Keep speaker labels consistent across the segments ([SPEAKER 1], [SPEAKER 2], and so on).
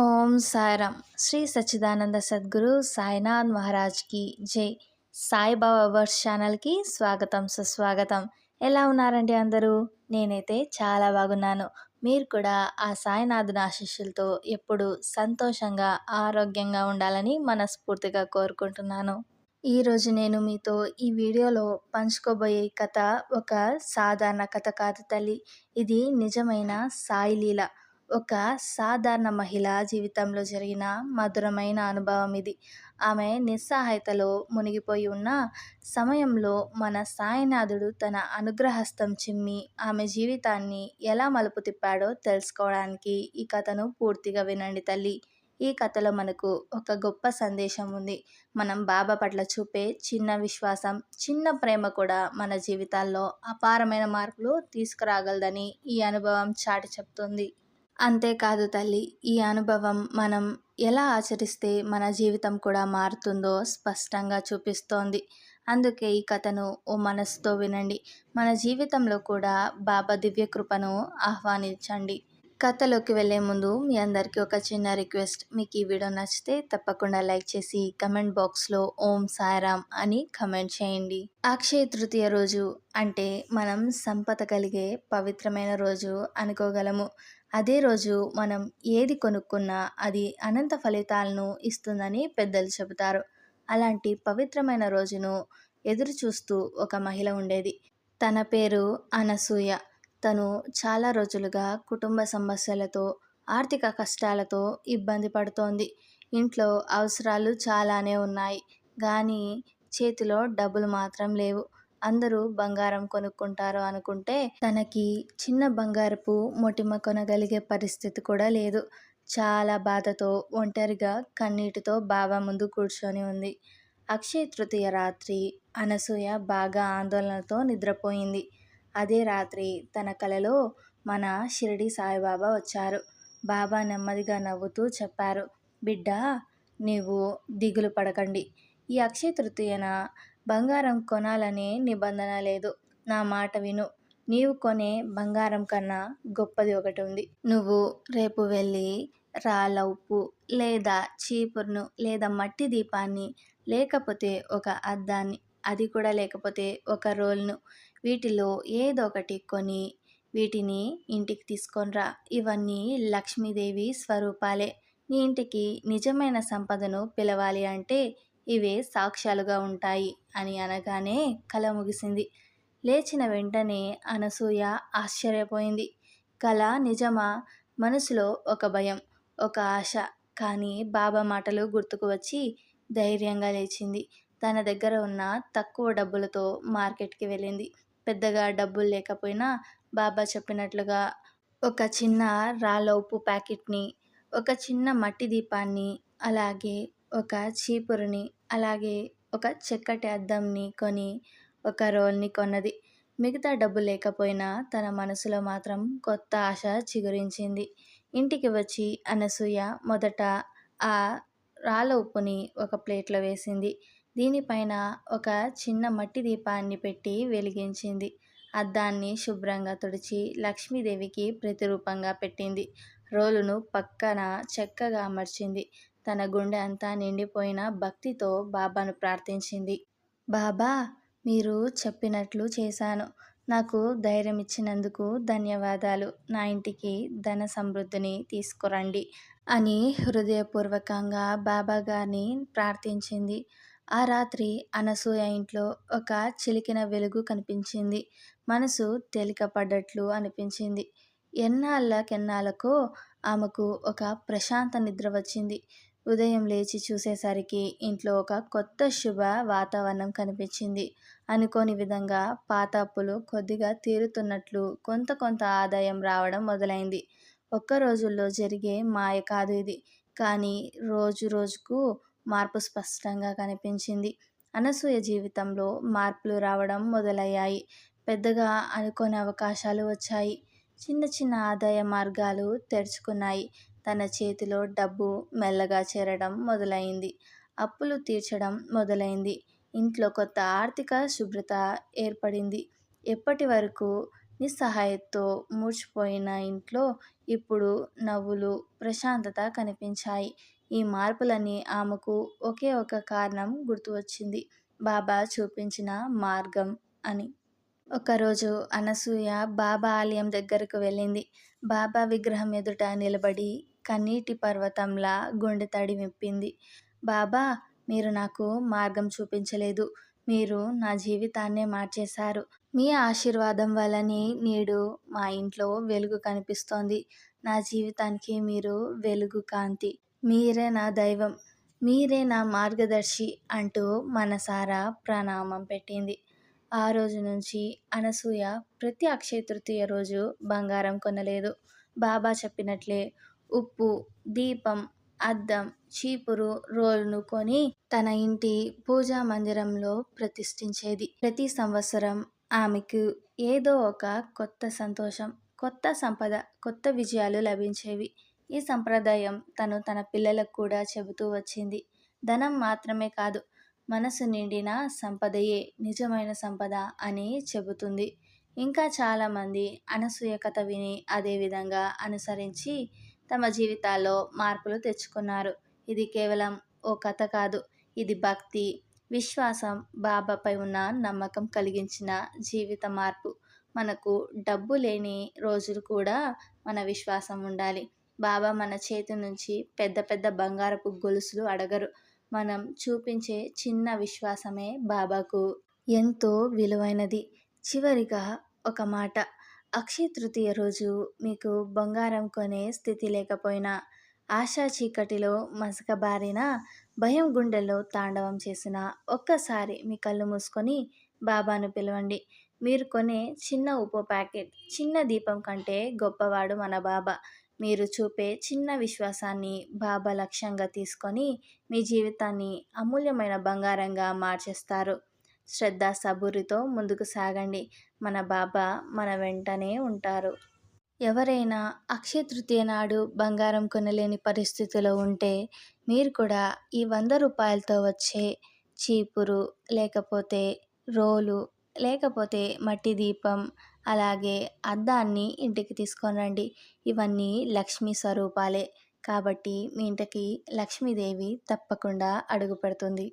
[SPEAKER 1] ఓం సాయిరామ్. శ్రీ సచ్చిదానంద సద్గురు సాయినాథ్ మహారాజ్కి జై. సాయిబాబా వర్స్ ఛానల్కి స్వాగతం సుస్వాగతం. ఎలా ఉన్నారండి అందరూ? నేనైతే చాలా బాగున్నాను. మీరు కూడా ఆ సాయినాథుని ఆశీస్సులతో ఎప్పుడు సంతోషంగా ఆరోగ్యంగా ఉండాలని మనస్ఫూర్తిగా కోరుకుంటున్నాను. ఈరోజు నేను మీతో ఈ వీడియోలో పంచుకోబోయే కథ ఒక సాధారణ కథ కాదు తల్లి. ఇది నిజమైన సాయి లీల. ఒక సాధారణ మహిళ జీవితంలో జరిగిన మధురమైన అనుభవం ఇది. ఆమె నిస్సహాయతలో మునిగిపోయి ఉన్న సమయంలో మన సాయినాథుడు తన అనుగ్రహస్తం చిమ్మి ఆమె జీవితాన్ని ఎలా మలుపు తిప్పాడో తెలుసుకోవడానికి ఈ కథను పూర్తిగా వినండి తల్లి. ఈ కథలో మనకు ఒక గొప్ప సందేశం ఉంది. మనం బాబా పట్ల చూపే చిన్న విశ్వాసం చిన్న ప్రేమ కూడా మన జీవితాల్లో అపారమైన మార్పులు తీసుకురాగలదని ఈ అనుభవం చాటి చెప్తుంది. అంతేకాదు తల్లి ఈ అనుభవం మనం ఎలా ఆచరిస్తే మన జీవితం కూడా మారుతుందో స్పష్టంగా చూపిస్తోంది. అందుకే ఈ కథను ఓ మనసుతో వినండి. మన జీవితంలో కూడా బాబా దివ్య కృపను ఆహ్వానించండి. కథలోకి వెళ్ళే ముందు మీ అందరికీ ఒక చిన్న రిక్వెస్ట్. మీకు ఈ వీడియో నచ్చితే తప్పకుండా లైక్ చేసి కమెంట్ బాక్స్లో ఓం సాయిరామ్ అని కమెంట్ చేయండి. అక్షయ తృతీయ రోజు అంటే మనం సంపద కలిగే పవిత్రమైన రోజు అనుకోగలము. అదే రోజు మనం ఏది కొనుక్కున్నా అది అనంత ఫలితాలను ఇస్తుందని పెద్దలు చెబుతారు. అలాంటి పవిత్రమైన రోజును ఎదురు చూస్తూ ఒక మహిళ ఉండేది. తన పేరు అనసూయ. తను చాలా రోజులుగా కుటుంబ సమస్యలతో ఆర్థిక కష్టాలతో ఇబ్బంది పడుతోంది. ఇంట్లో అవసరాలు చాలానే ఉన్నాయి. కానీ చేతిలో డబ్బులు మాత్రం లేవు. అందరూ బంగారం కొనుక్కుంటారు అనుకుంటే తనకి చిన్న బంగారపు మొటిమ కొనగలిగే పరిస్థితి కూడా లేదు. చాలా బాధతో ఒంటరిగా కన్నీటితో బాబా ముందు కూర్చొని ఉంది. అక్షయ తృతీయ రాత్రి అనసూయ బాగా ఆందోళనతో నిద్రపోయింది. అదే రాత్రి తన కలలో మన షిరిడి సాయిబాబా వచ్చారు. బాబా నెమ్మదిగా నవ్వుతూ చెప్పారు బిడ్డ నీవు దిగులు పడకండి. ఈ అక్షయ తృతీయన బంగారం కొనాలనే నిబంధన లేదు. నా మాట విను. నీవు కొనే బంగారం కన్నా గొప్పది ఒకటి ఉంది. నువ్వు రేపు వెళ్ళి రాళ్ళ ఉప్పు లేదా చీపురును లేదా మట్టి దీపాన్ని లేకపోతే ఒక అద్దాన్ని అది కూడా లేకపోతే ఒక రోల్ను వీటిలో ఏదో ఒకటి కొని వీటిని ఇంటికి తీసుకొనిరా ఇవన్నీ లక్ష్మీదేవి స్వరూపాలే. నీ ఇంటికి నిజమైన సంపదను పిలవాలి అంటే ఇవే సాక్ష్యాలుగా ఉంటాయి అని అనగానే కళ ముగిసింది. లేచిన వెంటనే అనసూయ ఆశ్చర్యపోయింది. కళ నిజమా? మనసులో ఒక భయం ఒక ఆశ. కానీ బాబా మాటలు గుర్తుకు వచ్చి ధైర్యంగా లేచింది. తన దగ్గర ఉన్న తక్కువ డబ్బులతో మార్కెట్కి వెళ్ళింది. పెద్దగా డబ్బులు లేకపోయినా బాబా చెప్పినట్లుగా ఒక చిన్న రాళ్ళ ఉప్పు ప్యాకెట్ని ఒక చిన్న మట్టి దీపాన్ని అలాగే ఒక చీపురుని అలాగే ఒక చక్కటి అద్దంని కొని ఒక రోల్ని కొన్నది. మిగతా డబ్బు లేకపోయినా తన మనసులో మాత్రం కొత్త ఆశ చిగురించింది. ఇంటికి వచ్చి అనసూయ మొదట ఆ రాళ్ళ ఉప్పుని ఒక ప్లేట్లో వేసింది. దీనిపైన ఒక చిన్న మట్టి దీపాన్ని పెట్టి వెలిగించింది. అద్దాన్ని శుభ్రంగా తుడిచి లక్ష్మీదేవికి ప్రతిరూపంగా పెట్టింది. రోలును పక్కన చక్కగా అమర్చింది. తన గుండె అంతా నిండిపోయిన భక్తితో బాబాను ప్రార్థించింది. బాబా మీరు చెప్పినట్లు చేశాను. నాకు ధైర్యం ఇచ్చినందుకు ధన్యవాదాలు. నా ఇంటికి ధన సమృద్ధిని తీసుకురండి అని హృదయపూర్వకంగా బాబా గారిని ప్రార్థించింది. ఆ రాత్రి అనసూయ ఇంట్లో ఒక చిలికిన వెలుగు కనిపించింది. మనసు తేలికపడ్డట్లు అనిపించింది. ఎన్నాళ్ళకెన్నాళ్ళకో ఆమెకు ఒక ప్రశాంత నిద్ర వచ్చింది. ఉదయం లేచి చూసేసరికి ఇంట్లో ఒక కొత్త శుభ వాతావరణం కనిపించింది. అనుకోని విధంగా పాత అప్పులు కొద్దిగా తీరుతున్నట్లు కొంత కొంత ఆదాయం రావడం మొదలైంది. ఒక్క రోజుల్లో జరిగే మాయ కాదు ఇది. కానీ రోజు రోజుకు మార్పు స్పష్టంగా కనిపించింది. అనసూయ జీవితంలో మార్పులు రావడం మొదలయ్యాయి. పెద్దగా అనుకోని అవకాశాలు వచ్చాయి. చిన్న చిన్న ఆదాయ మార్గాలు తెరుచుకున్నాయి. తన చేతిలో డబ్బు మెల్లగా చేరడం మొదలైంది. అప్పులు తీర్చడం మొదలైంది. ఇంట్లో కొత్త ఆర్థిక శుభ్రత ఏర్పడింది. ఎప్పటి వరకు నిస్సహాయంతో మూర్చిపోయిన ఇంట్లో ఇప్పుడు నవ్వులు ప్రశాంతత కనిపించాయి. ఈ మార్పులన్నీ ఆమెకు ఒకే ఒక కారణం గుర్తు వచ్చింది బాబా చూపించిన మార్గం అని. ఒకరోజు అనసూయ బాబా ఆలయం దగ్గరకు వెళ్ళింది. బాబా విగ్రహం ఎదుట నిలబడి కన్నీటి పర్వతంలా గుండె తడి విప్పింది. బాబా మీరు నాకు మార్గం చూపించలేదు. మీరు నా జీవితాన్నే మార్చేశారు. మీ ఆశీర్వాదం వల్లనే నేడు మా ఇంట్లో వెలుగు కనిపిస్తోంది. నా జీవితానికి మీరు వెలుగు కాంతి. మీరే నా దైవం. మీరే నా మార్గదర్శి అంటూ మనసారా ప్రణామం పెట్టింది. ఆ రోజు నుంచి అనసూయ ప్రతి అక్షయ తృతీయ రోజు బంగారం కొనలేదు. బాబా చెప్పినట్లే ఉప్పు దీపం అద్దం చీపురు రోల్ను కొని తన ఇంటి పూజా మందిరంలో ప్రతిష్ఠించేది. ప్రతి సంవత్సరం ఆమెకు ఏదో ఒక కొత్త సంతోషం కొత్త సంపద కొత్త విజయాలు లభించేవి. ఈ సంప్రదాయం తను తన పిల్లలకు కూడా చెబుతూ వచ్చింది. ధనం మాత్రమే కాదు మనసు నిండిన సంపదయే నిజమైన సంపద అని చెబుతుంది. ఇంకా చాలామంది అనసూయ కథ విని అదేవిధంగా అనుసరించి తమ జీవితాల్లో మార్పులు తెచ్చుకున్నారు. ఇది కేవలం ఓ కథ కాదు. ఇది భక్తి విశ్వాసం బాబాపై ఉన్న నమ్మకం కలిగించిన జీవిత మార్పు. మనకు డబ్బు లేని రోజులు కూడా మన విశ్వాసం ఉండాలి. బాబా మన చేతి నుంచి పెద్ద పెద్ద బంగారపు గొలుసులు అడగరు. మనం చూపించే చిన్న విశ్వాసమే బాబాకు ఎంతో విలువైనది. చివరిగా ఒక మాట. అక్షయ తృతీయ రోజు మీకు బంగారం కొనే స్థితి లేకపోయినా ఆశా చీకటిలో మసకబారిన భయం గుండెల్లో తాండవం చేసిన ఒక్కసారి మీ కళ్ళు మూసుకొని బాబాను పిలవండి. మీరు కొనే చిన్న ఉప్పు ప్యాకెట్ చిన్న దీపం కంటే గొప్పవాడు మన బాబా. మీరు చూపే చిన్న విశ్వాసాన్ని బాబా లక్ష్యంగా తీసుకొని మీ జీవితాన్ని అమూల్యమైన బంగారంగా మార్చేస్తారు. శ్రద్ధ సబూరితో ముందుకు సాగండి. మన బాబా మన వెంటనే ఉంటారు. ఎవరైనా అక్షయ తృతీయ నాడు బంగారం కొనలేని పరిస్థితిలో ఉంటే మీరు కూడా ఈ వంద రూపాయలతో వచ్చే చీపురు లేకపోతే రోలు లేకపోతే మట్టి దీపం అలాగే అద్దాన్ని ఇంటికి తీసుకొని రండి ఇవన్నీ లక్ష్మీ స్వరూపాలే. కాబట్టి మీ ఇంటికి లక్ష్మీదేవి తప్పకుండా అడుగు పెడుతుంది.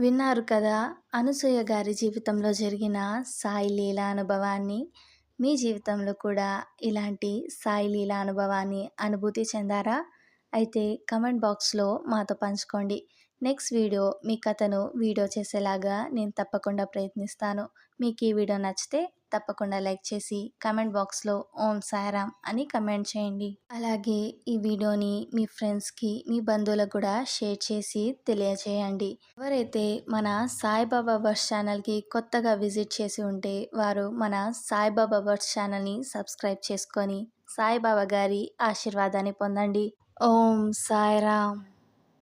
[SPEAKER 1] విన్నారు కదా! అనసూయ గారి జీవితంలో జరిగిన సాయి లీల అనుభవాన్ని మీ జీవితంలో కూడా ఇలాంటి సాయి లీల అనుభవాన్ని అనుభూతి చెందారా? అయితే కమెంట్ బాక్స్లో మాతో పంచుకోండి. నెక్స్ట్ వీడియో మీ కథను వీడియో చేసేలాగా నేను తప్పకుండా ప్రయత్నిస్తాను. మీకు ఈ వీడియో నచ్చితే తప్పకుండా లైక్ చేసి కమెంట్ బాక్స్లో ఓం సారామ్ అని కమెంట్ చేయండి. అలాగే ఈ వీడియోని మీ ఫ్రెండ్స్కి మీ బంధువులకు కూడా షేర్ చేసి తెలియజేయండి. ఎవరైతే మన సాయిబాబా వర్స్ ఛానల్కి కొత్తగా విజిట్ చేసి ఉంటే వారు మన సాయిబాబా వర్స్ ఛానల్ని సబ్స్క్రైబ్ చేసుకొని సాయిబాబా గారి ఆశీర్వాదాన్ని పొందండి. ఓం సాయిరామ్.